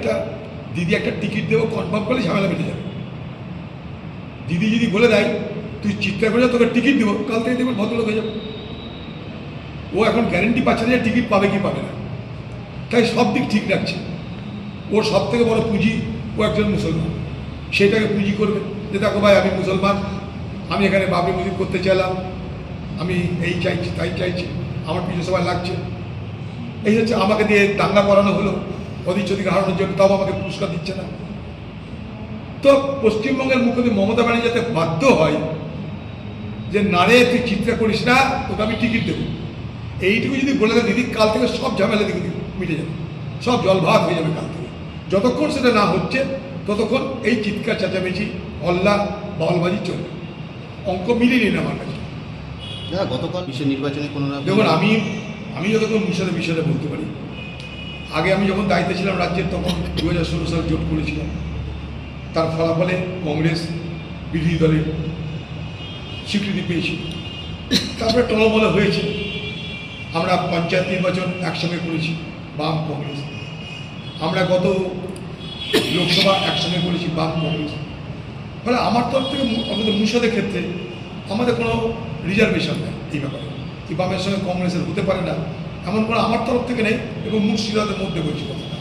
একটা দিদি একটা টিকিট দেবো কনফার্ম করলে ঝামেলা মিটে যাবে। দিদি যদি বলে দেয়, তুই চিৎকার করে তোকে টিকিট দেবো, কাল থেকে দেখবেন ভদ্রলোক হয়ে যাবে। ও এখন গ্যারেন্টি পাচ্ছে না যে টিকিট পাবে কি পাবে না। তাই সব দিক ঠিক রাখছে। ওর সব থেকে বড় পুঁজি ও একজন মুসলমান। সেটাকে পুঁজি করবে যে, দেখো ভাই, আমি মুসলমান। আমি এখানে বাবরি মসজিদ করতে চাইলাম। আমি এই চাইছি, তাই চাইছি। আমার পিছনে সবাই লাগছে। এই হচ্ছে আমাকে দিয়ে দাঙ্গা করানো হলো। অধিচ্ছদিকে হারানোর জন্য তাও আমাকে পুরস্কার দিচ্ছে না। তো পশ্চিমবঙ্গের মুখ্যমন্ত্রী মমতা ব্যানার্জি যাতে বাধ্য হয় যে নারে তুই চিন্তা করিস না তোকে আমি টিকিট দেবো। এইটুকু যদি বলে দেয় দিদি কাল থেকে সব ঝামেলা দিকে মিটে যাবে। সব জল ভাত হয়ে যাবে কাল থেকে। যতক্ষণ সেটা না হচ্ছে ততক্ষণ এই চিৎকার চেঁচামেচি হল্লা বলবাজি চলবে। অঙ্ক মিলিয়ে নিন আমার কাছে। গতকাল বিশ্বের নির্বাচনে কোনো না দেখুন আমি আমি যতক্ষণ বিষয়ে বিষয়ে বলতে পারি আগে আমি যখন দায়িত্বে ছিলাম রাজ্যের, তখন দু হাজার ষোলো সালে জোট করেছিলাম। তার ফলাফলে কংগ্রেস, বিরোধী দলের স্বীকৃতি পেয়েছি তারপরে টলমলে হয়েছে। আমরা পঞ্চায়েত নির্বাচন একসঙ্গে করেছি, বাম কংগ্রেস। আমরা গত লোকসভা একসঙ্গে করেছি, বাম কংগ্রেস। ফলে আমার তরফ থেকে আমাদের মুর্শিদের ক্ষেত্রে আমাদের কোনো রিজার্ভেশন নেই এই ব্যাপারে। কি বামের সঙ্গে কংগ্রেসের হতে পারে না এমন কোনো আমার তরফ থেকে নেই এবং মুর্শিদাবাদের মধ্যে বলছি কথাটা।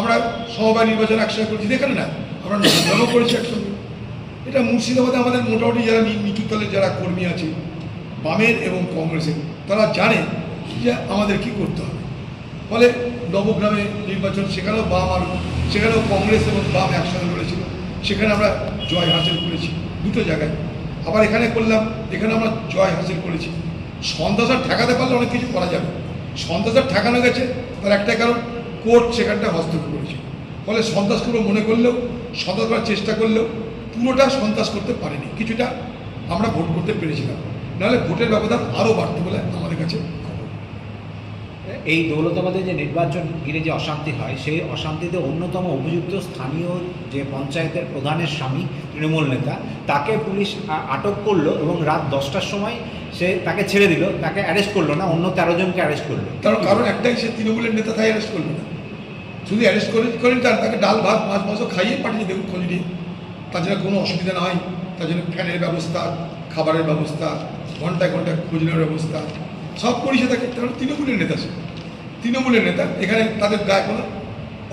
আমরা সমবায় নির্বাচন একসঙ্গে করেছি। দেখেন না, আমরা নন্দনও করেছি একসঙ্গে। এটা মুর্শিদাবাদে আমাদের মোটামুটি যারা নিচু তলের যারা কর্মী আছে, বামের এবং কংগ্রেসের, তারা জানে যে আমাদের কি করতে হবে। ফলে নবগ্রামে নির্বাচন, সেখানেও বাম আর সেখানেও কংগ্রেস এবং বাম একসঙ্গে লড়েছিল। সেখানে আমরা জয় হাসিল করেছি দুটো জায়গায়। আবার এখানে করলাম, এখানে আমরা জয় হাসিল করেছি। সন্ত্রাস ঠেকাতে পারলে অনেক কিছু করা যাবে। সন্ত্রাস আর ঠেকানো গেছে, তার একটা কারণ, কোর্ট সেখানটা হস্তক্ষেপ করেছে। ফলে সন্ত্রাস করব মনে করলেও সন্ত্রাস করার চেষ্টা করলেও, পুরোটা সন্ত্রাস করতে পারেনি। কিছুটা আমরা ভোট করতে পেরেছিলাম। নাহলে ভোটের ব্যবধান আরও বাড়তে বলে আমাদের কাছে এই দৌলতাবাদে যে নির্বাচন ঘিরে যে অশান্তি হয়, সেই অশান্তিতে অন্যতম অভিযুক্ত স্থানীয় যে পঞ্চায়েতের প্রধানের স্বামী, তৃণমূল নেতা, তাকে পুলিশ আটক করল এবং রাত দশটার সময় সে তাকে ছেড়ে দিল, তাকে অ্যারেস্ট করল না, অন্য তেরো জনকে অ্যারেস্ট করল। কারণ কারণ একটাই, সে তৃণমূলের নেতা তাই অ্যারেস্ট করবে না। শুধু অ্যারেস্ট করে করেন তার, তাকে ডাল, ভাত, মাছ, মাংস খাইয়ে পাঠিয়ে দেখুন খোঁজ তার জন্য কোনো অসুবিধা না হয় তার জন্য ফ্যানের ব্যবস্থা, খাবারের ব্যবস্থা, ঘন্টায় ঘন্টায় খোঁজ নেওয়ার ব্যবস্থা, সব করেছে তাকে কারণ তৃণমূলের নেতা সে। তৃণমূলের নেতা, এখানে তাদের গায়ে কোনো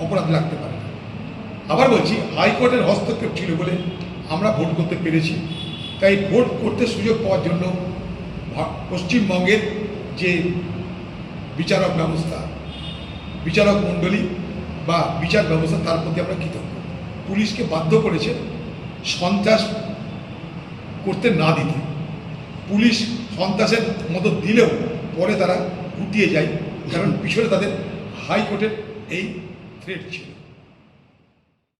অপরাধ লাগতে পারে আবার বলছি, হাইকোর্টের হস্তক্ষেপ ছিল বলে আমরা ভোট করতে পেরেছি। তাই ভোট করতে সুযোগ পাওয়ার জন্য পশ্চিমবঙ্গের যে বিচারক ব্যবস্থা, বিচারক মণ্ডলী বা বিচার ব্যবস্থা, তার প্রতি আমরা কৃতজ্ঞ। পুলিশকে বাধ্য করেছে সন্ত্রাস করতে না দিতে। পুলিশ সন্ত্রাসের মতো দিলেও পরে তারা গুটিয়ে যায়, কারণ পিছনে তাদের হাইকোর্টের এই থ্রেট ছিল।